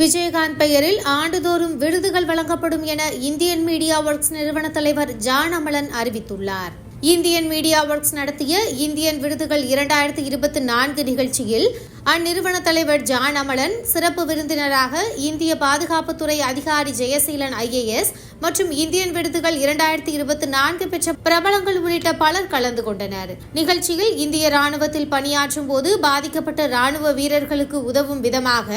விஜயகாந்த் பெயரில் ஆண்டுதோறும் விருதுகள் வழங்கப்படும் என இந்தியன் மீடியா ஒர்க்ஸ் நிறுவன தலைவர் ஜான் அமலன் அறிவித்துள்ளார். இந்தியன் மீடியா ஒர்க்ஸ் நடத்திய இந்தியன் விருதுகள் இரண்டாயிரத்தி இருபத்தி நான்கு நிகழ்ச்சியில் அந்நிறுவன தலைவர் ஜான் அமலன் சிறப்பு விருந்தினராக இந்திய பாதுகாப்புத்துறை அதிகாரி ஜெயசீலன் ஐஏஎஸ் மற்றும் இந்தியன் விருதுகள் இரண்டாயிரத்தி இருபத்தி நான்கு பெற்ற பிரபலங்கள் உள்ளிட்ட பலர் கலந்து கொண்டனர். நிகழ்ச்சியில் இந்திய ராணுவத்தில் பணியாற்றும் போது பாதிக்கப்பட்ட ராணுவ வீரர்களுக்கு உதவும் விதமாக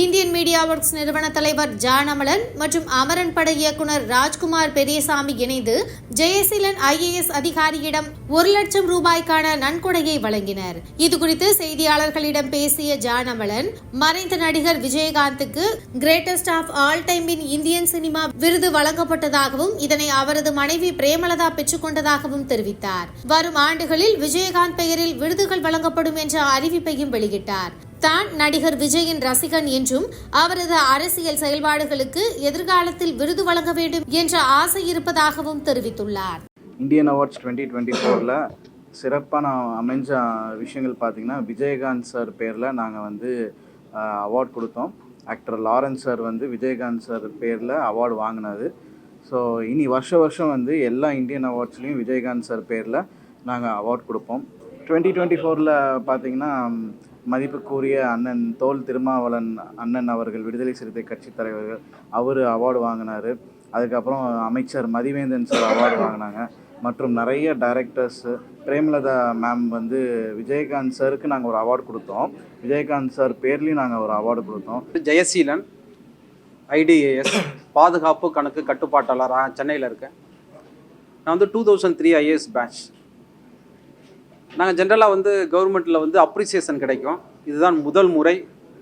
இந்தியன் மீடியா ஒர்க்ஸ் நிறுவன தலைவர் ஜானமலன் மற்றும் அமரன் பட இயக்குனர் ராஜ்குமார் பெரியசாமி இணைந்து ஜெயசீலன் ஐஏஎஸ் அதிகாரியிடம் ஒரு லட்சம் ரூபாய்க்கான நன்கொடையை வழங்கினர். இதுகுறித்து செய்தியாளர்களிடம் பேசிய ஜானமலன் மறைந்த நடிகர் விஜயகாந்துக்கு greatest of all time in Indian cinema விருது வழங்கப்பட்டதாகவும் இதனை அவரது மனைவி பிரேமலதா பெற்றுக்கொண்டதாகவும் தெரிவித்தார். வரும் ஆண்டுகளில் விஜயகாந்த் பெயரில் விருதுகள் வழங்கப்படும் என்ற அறிவிப்பையும் வெளியிட்டார். தான் நடிகர் விஜயின் ரசிகன் என்றும் அவரது அரசியல் செயல்பாடுகளுக்கு எதிர்காலத்தில் விருது வழங்க வேண்டும் என்ற ஆசை இருப்பதாகவும் தெரிவித்துள்ளார். இந்தியன் அவார்ட்ஸ் டுவெண்ட்டி டுவெண்ட்டி ஃபோரில் சிறப்பான அமைஞ்ச விஷயங்கள் பார்த்தீங்கன்னா விஜயகாந்த் சார் பேரில் நாங்கள் வந்து அவார்ட் கொடுத்தோம். ஆக்டர் லாரன்ஸ் சார் வந்து விஜயகாந்த் சார் பேரில் அவார்டு வாங்கினது ஸோ இனி வருஷ வருஷம் வந்து எல்லா இந்தியன் அவார்ட்ஸ்லேயும் விஜயகாந்த் சார் பேரில் நாங்கள் அவார்ட் கொடுப்போம். டுவெண்ட்டி டுவெண்ட்டி ஃபோரில் பார்த்தீங்கன்னா மதிப்புக்குரிய அண்ணன் தோல் திருமாவளன் அண்ணன் அவர்கள் விடுதலை சிறுத்தை கட்சி தலைவர்கள் அவர் அவார்டு வாங்கினார். அதுக்கப்புறம் அமைச்சர் மதிவேந்தன் சார் அவார்டு வாங்கினாங்க. மற்றும் நிறைய டைரக்டர்ஸ் பிரேமலதா மேம் வந்து விஜயகாந்த் சாருக்கு நாங்கள் ஒரு அவார்டு கொடுத்தோம். விஜயகாந்த் சார் பேர்லேயும் நாங்கள் ஒரு அவார்டு கொடுத்தோம். ஜெயசீலன் ஐடிஏஎஸ் பாதுகாப்பு கணக்கு கட்டுப்பாட்டாளராக சென்னையில் இருக்கேன். நான் வந்து two thousand three IAS batch நாங்கள் ஜென்ரலாக வந்து கவர்மெண்ட்டில் வந்து அப்ரிசியேஷன் கிடைக்கும். இதுதான் முதல் முறை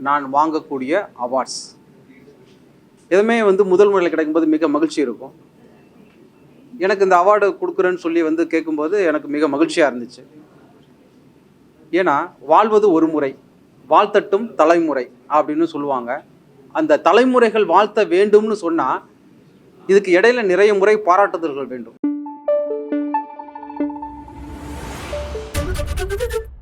நான் வாங்கக்கூடிய அவார்ட்ஸ் எதுவுமே வந்து முதல் முறையில் கிடைக்கும்போது மிக மகிழ்ச்சி இருக்கும். எனக்கு இந்த அவார்டு கொடுக்குறேன்னு சொல்லி வந்து கேட்கும்போது எனக்கு மிக மகிழ்ச்சியாக இருந்துச்சு. ஏன்னா வாழ்வது ஒரு முறை வாழ்த்தட்டும் தலைமுறை அப்படின்னு சொல்லுவாங்க. அந்த தலைமுறைகள் வாழ்த்த வேண்டும்னு சொன்னால் இதுக்கு இடையில நிறைய முறை பாராட்டுதல்கள் வேண்டும். Thank you.